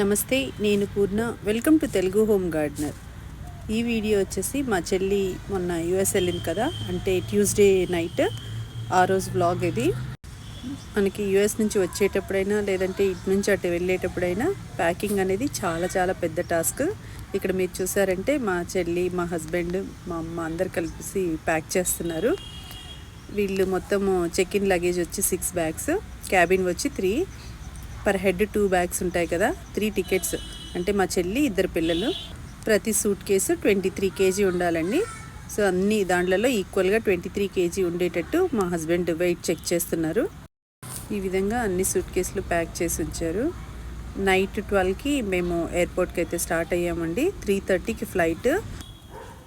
నమస్తే నేను Purna. Welcome to Telugu home gardener ఈ వీడియో వచ్చేసి మా చెల్లి మొన్న యుఎస్ వెళ్ళింది కదా అంటే ట్యూస్డే నైట్ ఆ రోజు బ్లాగ్ ఇది. మనకి యుఎస్ నుంచి వచ్చేటప్పుడైనా లేదంటే ఇటు నుంచి అటు వెళ్ళేటప్పుడైనా ప్యాకింగ్ అనేది చాలా చాలా పెద్ద టాస్క్ ఇక్కడ మీరు చూసారంటే మా చెల్లి మా హస్బెండ్ మా అమ్మ అందరు కలిసి ప్యాక్ చేస్తున్నారు. వీళ్ళు మొత్తము చెక్ ఇన్ లగేజ్ వచ్చి సిక్స్ బ్యాగ్స్ క్యాబిన్ వచ్చి three per head two bags ఉంటాయి కదా త్రీ టికెట్స్. అంటే మా చెల్లి ఇద్దరు పిల్లలు. ప్రతి suitcase twenty three KG ఉండాలండి. సో అన్ని దాంట్లలో ఈక్వల్గా ట్వంటీ త్రీ కేజీ ఉండేటట్టు మా హస్బెండ్ వెయిట్ చెక్ చేస్తున్నారు. ఈ విధంగా అన్ని సూట్ కేసులు ప్యాక్ చేసి ఉంచారు. నైట్ ట్వెల్వ్కి మేము ఎయిర్పోర్ట్కి అయితే స్టార్ట్ అయ్యామండి. త్రీ థర్టీకి ఫ్లైట్.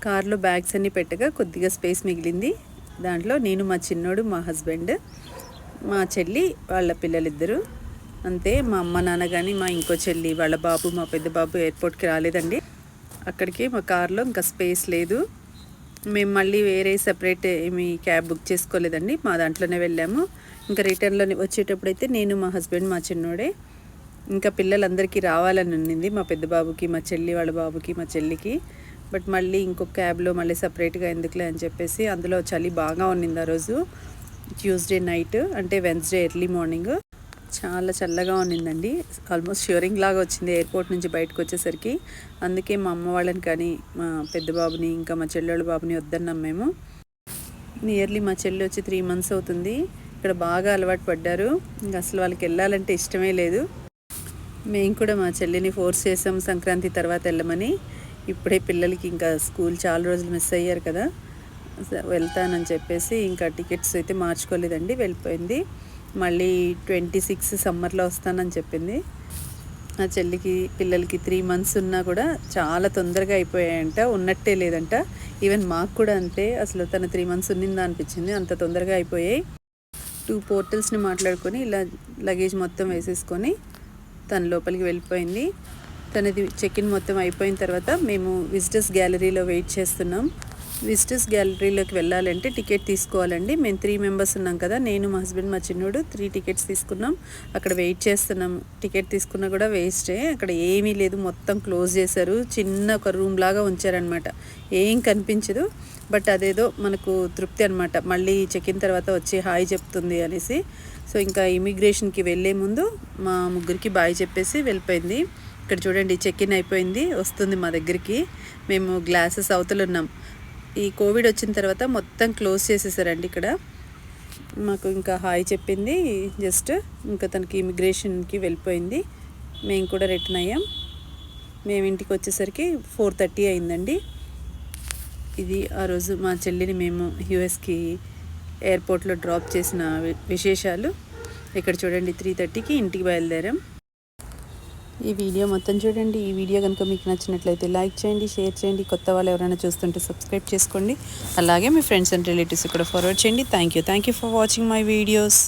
కార్లో బ్యాగ్స్ అన్నీ పెట్టగా కొద్దిగా స్పేస్ మిగిలింది. దాంట్లో నేను మా చిన్నోడు మా హస్బెండ్ మా చెల్లి వాళ్ళ పిల్లలిద్దరూ. అంతే మా అమ్మ నాన్న కానీ మా ఇంకో చెల్లి వాళ్ళ బాబు మా పెద్ద బాబు ఎయిర్పోర్ట్కి రాలేదండి. అక్కడికి మా కార్లో ఇంకా స్పేస్ లేదు. మేము మళ్ళీ వేరే సెపరేట్ ఏమి క్యాబ్ బుక్ చేసుకోలేదండి. మా దాంట్లోనే వెళ్ళాము. ఇంకా రిటర్న్లోనే వచ్చేటప్పుడైతే నేను మా హస్బెండ్ మా చిన్నోడే. ఇంకా పిల్లలందరికీ రావాలని ఉన్నింది మా పెద్ద బాబుకి మా చెల్లి వాళ్ళ బాబుకి మా చెల్లికి. బట్ మళ్ళీ ఇంకొక క్యాబ్లో మళ్ళీ సపరేట్గా ఎందుకులే అని చెప్పేసి అందులో చలి బాగా ఉన్నింది ఆ రోజు. ట్యూస్డే నైట్ అంటే వెన్స్డే ఎర్లీ మార్నింగ్. చాలా చల్లగా ఉన్నిందండి. ఆల్మోస్ట్ షివరింగ్ లాగా వచ్చింది ఎయిర్పోర్ట్ నుంచి బయటకు వచ్చేసరికి. అందుకే మా అమ్మ వాళ్ళని కానీ మా పెద్ద బాబుని ఇంకా మా చెల్లెళ్ళ బాబుని వద్దన్నాం మేము. నియర్లీ మా చెల్లి వచ్చి త్రీ మంత్స్ అవుతుంది. ఇక్కడ బాగా అలవాటు పడ్డారు. ఇంకా అసలు వాళ్ళకి వెళ్ళాలంటే ఇష్టమే లేదు. మేము కూడా మా చెల్లిని ఫోర్స్ చేసాం సంక్రాంతి తర్వాత వెళ్ళమని. ఇప్పుడే పిల్లలకి ఇంకా స్కూల్ చాలా రోజులు మిస్ అయ్యారు కదా. వెళ్తానని చెప్పేసి ఇంకా టికెట్స్ అయితే మార్చుకోలేదండి వెళ్ళిపోయింది. మళ్ళీ ట్వంటీ సిక్స్ సమ్మర్లో వస్తానని చెప్పింది. నా చెల్లికి పిల్లలకి త్రీ మంత్స్ ఉన్నా కూడా చాలా తొందరగా అయిపోయాయంట ఉన్నట్టే లేదంట. ఈవెన్ మాకు కూడా అంతే అసలు తను త్రీ మంత్స్ ఉన్నిందా అనిపించింది అంత తొందరగా అయిపోయాయి. టూ పోర్టల్స్ని మాట్లాడుకొని ఇలా లగేజ్ మొత్తం వేసేసుకొని తన లోపలికి వెళ్ళిపోయింది. తనది చెక్ ఇన్ మొత్తం అయిపోయిన తర్వాత మేము విజిటర్స్ గ్యాలరీలో వెయిట్ చేస్తున్నాం. విజిటర్స్ గ్యాలరీలోకి వెళ్ళాలంటే టికెట్ తీసుకోవాలండి. మేము త్రీ మెంబర్స్ ఉన్నాం కదా నేను మా హస్బెండ్ మా చిన్నోడు త్రీ టికెట్స్ తీసుకున్నాం. అక్కడ వెయిట్ చేస్తున్నాం. టికెట్ తీసుకున్నా కూడా వేస్టే అక్కడ ఏమీ లేదు. మొత్తం క్లోజ్ చేశారు. చిన్న ఒక రూమ్ లాగా ఉంచారనమాట ఏం కనిపించదు. బట్ అదేదో మనకు తృప్తి అనమాట మళ్ళీ చెక్ ఇన్ తర్వాత వచ్చి హాయ్ చెప్తుంది అనేసి. సో ఇంకా ఇమిగ్రేషన్కి వెళ్ళే ముందు మా ముగ్గురికి బాయ్ చెప్పేసి వెళ్ళిపోయింది. ఇక్కడ చూడండి చెక్ ఇన్ అయిపోయింది. వస్తుంది మా దగ్గరికి. మేము గ్లాసెస్ అవతలు ఉన్నాం. ఈ కోవిడ్ వచ్చిన తర్వాత మొత్తం క్లోజ్ చేసేసారండి ఇక్కడ. మాకు ఇంకా హాయ్ చెప్పింది. జస్ట్ ఇంకా తనకి ఇమిగ్రేషన్కి వెళ్ళిపోయింది. మేము కూడా రిటర్న్ అయ్యాం. మేము ఇంటికి వచ్చేసరికి ఫోర్ థర్టీ అయిందండి. ఇది ఆ రోజు మా చెల్లిని మేము యూఎస్కి ఎయిర్పోర్ట్లో డ్రాప్ చేసిన విశేషాలు. ఇక్కడ చూడండి త్రీ థర్టీకి ఇంటికి బయలుదేరాం. ఈ వీడియో మొత్తం చూడండి. ఈ వీడియో కనుక మీకు నచ్చినట్లయితే లైక్ చేయండి షేర్ చేయండి. కొత్త వాళ్ళు ఎవరైనా చూస్తుంటే సబ్స్క్రైబ్ చేసుకోండి. అలాగే మీ ఫ్రెండ్స్ అండ్ రిలేటివ్స్ కూడా ఫార్వర్డ్ చేయండి. Thank you thank you for watching my videos.